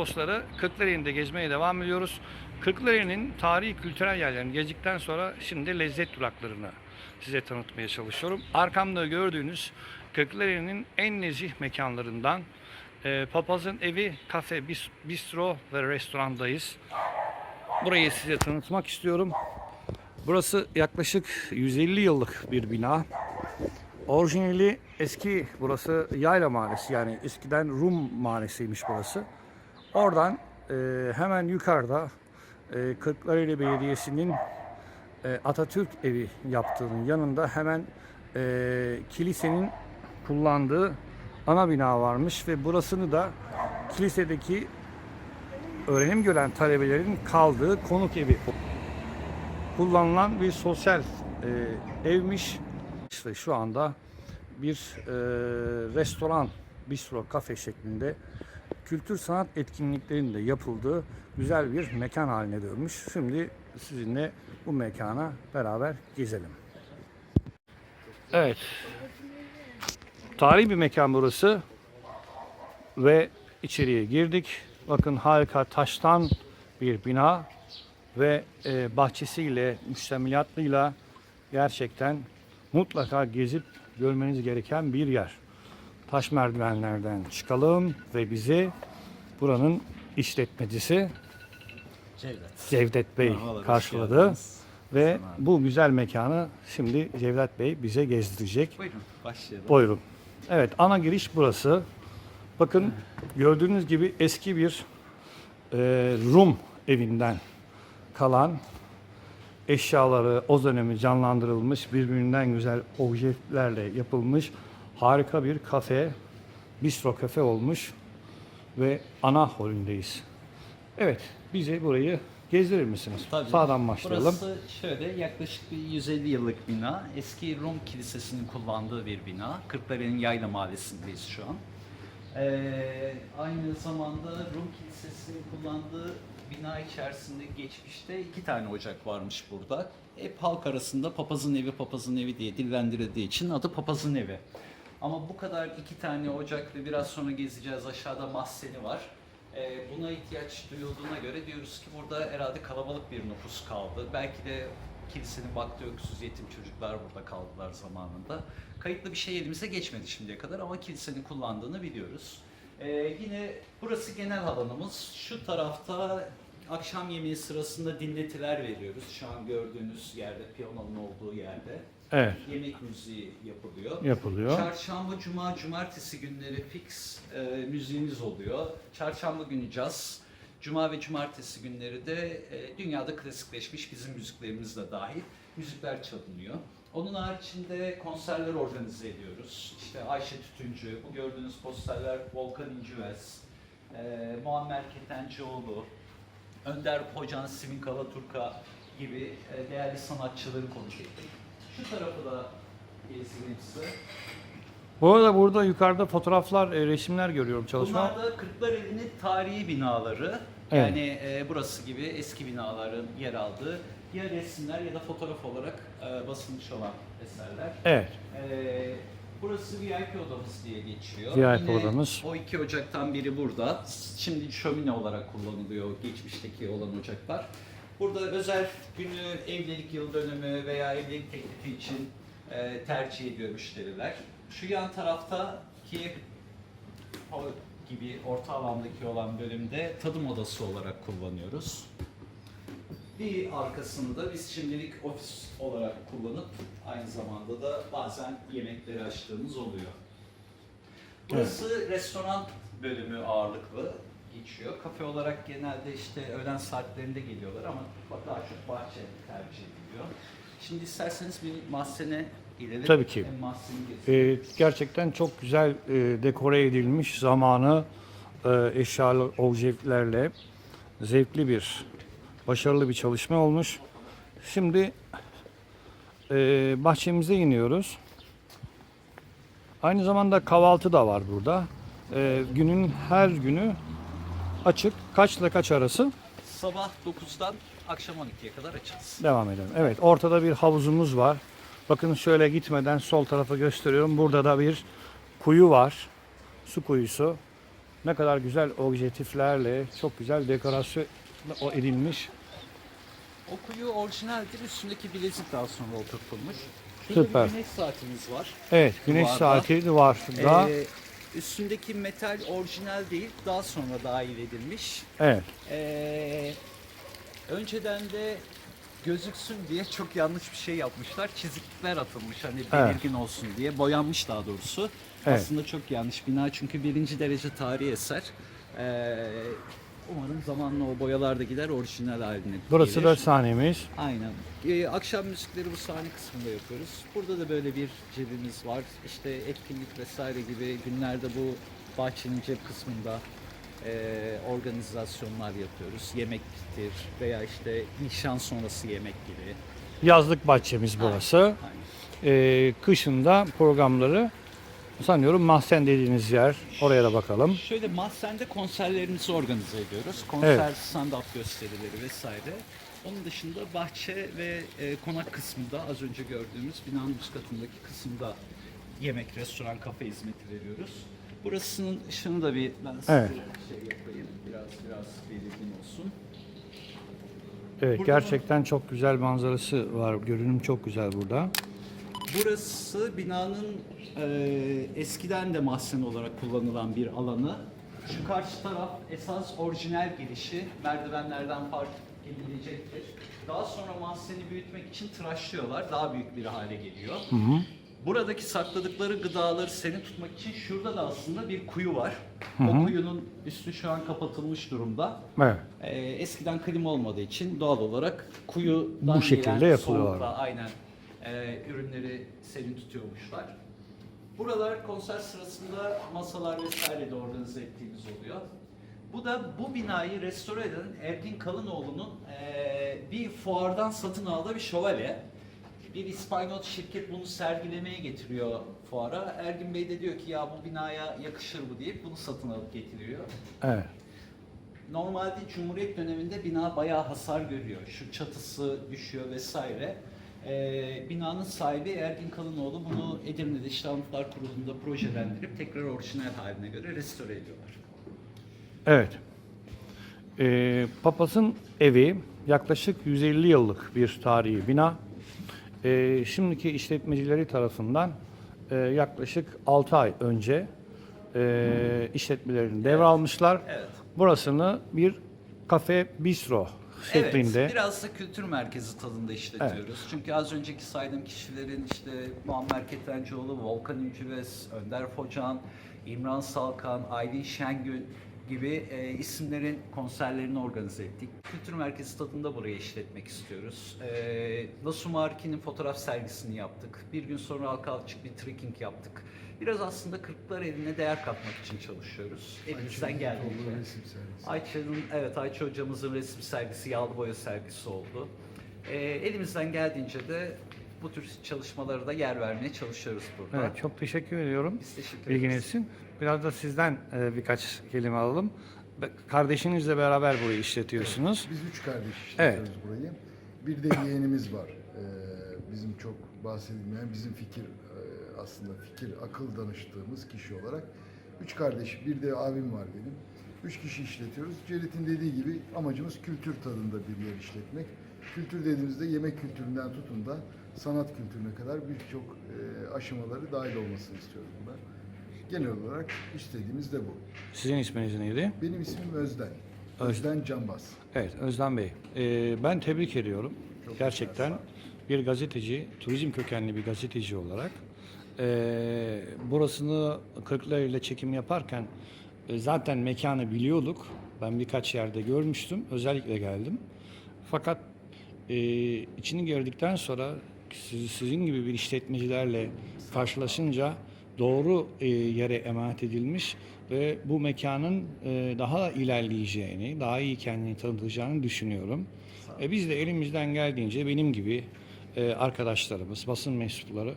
dostları Kırklareli'nde gezmeye devam ediyoruz. Kırklareli'nin tarihi kültürel yerlerini gezdikten sonra şimdi lezzet duraklarını size tanıtmaya çalışıyorum. Arkamda gördüğünüz Kırklareli'nin en nezih mekanlarından e, Papaz'ın Evi Kafe, Bis- Bistro ve Restorandayız. Burayı size tanıtmak istiyorum. Burası yaklaşık 150 yıllık bir bina. Orijinali eski burası Yayla Mahallesi yani eskiden Rum Mahallesi'ymiş burası. Oradan e, hemen yukarıda e, Kırklareli Belediyesi'nin e, Atatürk evi yaptığının yanında hemen e, kilisenin kullandığı ana bina varmış ve burasını da kilisedeki öğrenim gören talebelerin kaldığı konuk evi kullanılan bir sosyal e, evmiş. İşte şu anda bir e, restoran, bistro, kafe şeklinde kültür sanat etkinliklerinin de yapıldığı güzel bir mekan haline dönmüş. Şimdi sizinle bu mekana beraber gezelim. Evet. Tarihi bir mekan burası. Ve içeriye girdik. Bakın harika taştan bir bina ve e, bahçesiyle, müştemilatıyla gerçekten mutlaka gezip görmeniz gereken bir yer. Taş merdivenlerden çıkalım ve bizi buranın işletmecisi Cevdet. Cevdet Bey Merhabalar, hoş karşıladı. geldiniz. Ve bu güzel mekanı şimdi Cevdet Bey bize gezdirecek. Buyurun başlayalım. Buyurun. Evet ana giriş burası. Bakın gördüğünüz gibi eski bir e, Rum evinden kalan eşyaları o dönemi canlandırılmış birbirinden güzel objelerle yapılmış harika bir kafe, bistro kafe olmuş ve ana holündeyiz. Evet bize burayı gezdirir misiniz? Tabii. Sağdan başlayalım. Burası şöyle yaklaşık bir 150 yıllık bina. Eski Rum Kilisesi'nin kullandığı bir bina. Kırklareli'nin Yayla Mahallesi'ndeyiz şu an. Ee, aynı zamanda Rum Kilisesi'nin kullandığı bina içerisinde geçmişte iki tane ocak varmış burada. Hep halk arasında papazın evi papazın evi diye dillendirildiği için adı papazın evi. Ama bu kadar iki tane ocak biraz sonra gezeceğiz aşağıda mahzeni var. Ee, buna ihtiyaç duyulduğuna göre diyoruz ki burada herhalde kalabalık bir nüfus kaldı. Belki de kilisenin baktı öksüz yetim çocuklar burada kaldılar zamanında. Kayıtlı bir şey elimize geçmedi şimdiye kadar ama kilisenin kullandığını biliyoruz. Ee, yine burası genel alanımız. Şu tarafta akşam yemeği sırasında dinletiler veriyoruz. Şu an gördüğünüz yerde, piyanonun olduğu yerde. Evet Yemek müziği yapılıyor. yapılıyor. Çarşamba, cuma, cumartesi günleri fix e, müziğimiz oluyor. Çarşamba günü caz, cuma ve cumartesi günleri de e, dünyada klasikleşmiş bizim müziklerimiz de dahil müzikler çalınıyor. Onun haricinde konserler organize ediyoruz. İşte Ayşe Tütüncü, bu gördüğünüz posterler Volkan İncives, e, Muammer Ketencoğlu, Önder Hocan, Simin Kalaturka gibi e, değerli sanatçıları konuk ettik. Şu tarafı da size. Bu arada burada yukarıda fotoğraflar, e, resimler görüyorum çalışma. Bunlar da Kırklareli'nin tarihi binaları. Evet. Yani e, burası gibi eski binaların yer aldığı ya resimler ya da fotoğraf olarak e, basılmış olan eserler. Evet. E, burası VIP odamız diye geçiyor. VIP Yine odamız. O iki ocaktan biri burada. Şimdi şömine olarak kullanılıyor geçmişteki olan ocaklar. Burada özel günü, evlilik yıl dönümü veya evlilik teklifi için e, tercih ediyor müşteriler. Şu yan taraftaki o gibi orta alandaki olan bölümde tadım odası olarak kullanıyoruz. Bir arkasını da biz şimdilik ofis olarak kullanıp aynı zamanda da bazen yemekleri açtığımız oluyor. Burası restoran bölümü ağırlıklı geçiyor. Kafe olarak genelde işte öğlen saatlerinde geliyorlar ama daha çok bahçe tercih ediliyor. Şimdi isterseniz bir mahzene gidelim. Tabii ki. Hem mahzeni gezelim. E, gerçekten çok güzel e, dekore edilmiş zamanı e, eşyalı objelerle zevkli bir, başarılı bir çalışma olmuş. Şimdi e, bahçemize iniyoruz. Aynı zamanda kahvaltı da var burada. E, günün her günü açık. Kaçla kaç arası? Sabah 9'dan akşam 12'ye kadar açız. Devam edelim. Evet ortada bir havuzumuz var. Bakın şöyle gitmeden sol tarafa gösteriyorum. Burada da bir kuyu var. Su kuyusu. Ne kadar güzel objektiflerle çok güzel dekorasyon o edilmiş. O kuyu orijinaldir. Üstündeki bilezik daha sonra oturtulmuş. Şurada Süper. bir güneş saatimiz var. Evet, güneş Duvarda. saati var şurada. Ee, üstündeki metal orijinal değil. Daha sonra dahil edilmiş. evet. Ee, önceden de gözüksün diye çok yanlış bir şey yapmışlar. Çizikler atılmış hani belirgin olsun diye. Boyanmış daha doğrusu. Evet. Aslında çok yanlış bina çünkü birinci derece tarihi eser. Ee, umarım zamanla o boyalar da gider orijinal haline Burası gelir. da sahnemiz. Aynen. Ee, akşam müzikleri bu sahne kısmında yapıyoruz. Burada da böyle bir cebimiz var. İşte etkinlik vesaire gibi günlerde bu bahçenin cep kısmında e, organizasyonlar yapıyoruz. Yemektir veya işte nişan sonrası yemek gibi. Yazlık bahçemiz burası. Aynen. Ee, kışında programları sanıyorum mahzen dediğiniz yer. Oraya da bakalım. Şöyle mahzende konserlerimizi organize ediyoruz. Konser, Evet. stand-up gösterileri vesaire. Onun dışında bahçe ve e, konak kısmında az önce gördüğümüz binanın üst katındaki kısımda yemek, restoran, kafe hizmeti veriyoruz. Burasının ışığını da bir ben size Evet. şey yapayım. Biraz biraz belirgin olsun. Evet, gerçekten çok güzel manzarası var. Görünüm çok güzel burada. Burası binanın e, eskiden de mahzen olarak kullanılan bir alanı. Şu karşı taraf esas orijinal girişi merdivenlerden fark edilecektir. Daha sonra mahzeni büyütmek için tıraşlıyorlar. Daha büyük bir hale geliyor. Buradaki sakladıkları gıdaları seni tutmak için şurada da aslında bir kuyu var. O kuyunun üstü şu an kapatılmış durumda. Evet. Ee, eskiden klima olmadığı için doğal olarak kuyudan Bu şekilde yapılıyorlar. soğukla aynen e, ürünleri serin tutuyormuşlar. Buralar konser sırasında masalar vesaire de organize ettiğimiz oluyor. Bu da bu binayı restore eden Ergin Kalınoğlu'nun e, bir fuardan satın aldığı bir şövalye. Bir İspanyol şirket bunu sergilemeye getiriyor fuara. Ergin Bey de diyor ki ya bu binaya yakışır bu deyip bunu satın alıp getiriyor. Evet. Normalde Cumhuriyet döneminde bina bayağı hasar görüyor. Şu çatısı düşüyor vesaire. Ee, binanın sahibi Ergin Kalınoğlu bunu Edirne'de İşte Anıtlar Kurulu'nda projelendirip tekrar orijinal haline göre restore ediyorlar. Evet. Ee, Papaz'ın evi yaklaşık 150 yıllık bir tarihi bina. Ee, şimdiki işletmecileri tarafından e, yaklaşık 6 ay önce e, işletmelerini devralmışlar. Evet. Burasını bir kafe bistro şeklinde. Evet, biraz da kültür merkezi tadında işletiyoruz. Çünkü az önceki saydığım kişilerin işte Muammer Ketencoğlu, Volkan Üncüves, Önder Focan, İmran Salkan, Aylin Şengül gibi e, isimlerin konserlerini organize ettik. Kültür merkezi tadında burayı işletmek istiyoruz. E, Lasu Marki'nin fotoğraf sergisini yaptık. Bir gün sonra halka açık bir trekking yaptık. Biraz aslında Kırklar eline değer katmak için çalışıyoruz. Elimizden geldiğince. Ayça'nın, evet Ayça hocamızın resim sergisi, yağlı boya sergisi oldu. Ee, elimizden geldiğince de bu tür çalışmalara da yer vermeye çalışıyoruz burada. Evet, çok teşekkür ediyorum. Biz teşekkür. Bilginiz için. Biraz da sizden e, birkaç kelime alalım. Be- Kardeşinizle beraber burayı işletiyorsunuz. Biz üç kardeş işletiyoruz burayı. Bir de yeğenimiz var. Ee, bizim çok bahsedilmeyen, bizim fikir e, aslında fikir, akıl danıştığımız kişi olarak. Üç kardeş, bir de abim var benim. Üç kişi işletiyoruz. Cerit'in dediği gibi amacımız kültür tadında bir yer işletmek. Kültür dediğimizde yemek kültüründen tutun da sanat kültürüne kadar birçok e, aşamaları dahil olmasını istiyoruz buna. Genel olarak istediğimiz de bu. Sizin isminiz neydi? Benim ismim Özden. Öz- Özden Canbaz. Evet Özlem Bey. e, ben tebrik ediyorum. Gerçekten bir gazeteci, turizm kökenli bir gazeteci olarak e, burasını Kırklareli ile çekim yaparken e, zaten mekanı biliyorduk. Ben birkaç yerde görmüştüm. Özellikle geldim. Fakat e, içini gördükten sonra siz- sizin gibi bir işletmecilerle karşılaşınca doğru e, yere emanet edilmiş ve bu mekanın e, daha ilerleyeceğini, daha iyi kendini tanıtacağını düşünüyorum. E, biz de elimizden geldiğince benim gibi e, arkadaşlarımız, basın mensupları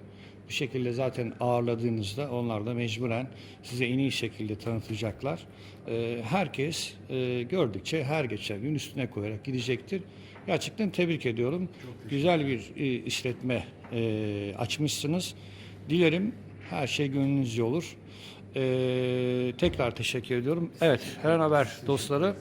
bu şekilde zaten ağırladığınızda onlar da mecburen size en iyi şekilde tanıtacaklar. E, herkes e, gördükçe her geçen gün üstüne koyarak gidecektir. Gerçekten tebrik ediyorum. Güzel bir e, işletme e, açmışsınız. Dilerim her şey gönlünüzce olur. Ee, tekrar teşekkür ediyorum. Evet, Heren Haber dostları.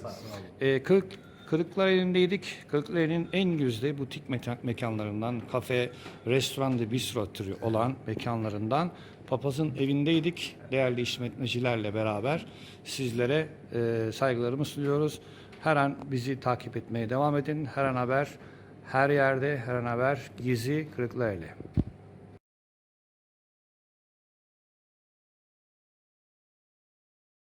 Ee, Kırık, Kırıklareli'ndeydik. Kırıklareli'nin en güzde butik mekan- mekanlarından, kafe, restoran ve bistro türü olan mekanlarından Papaz'ın evindeydik. Değerli işletmecilerle beraber sizlere e, saygılarımı sunuyoruz. Her an bizi takip etmeye devam edin. Her an haber, her yerde, her an haber, Gizli Kırıklareli.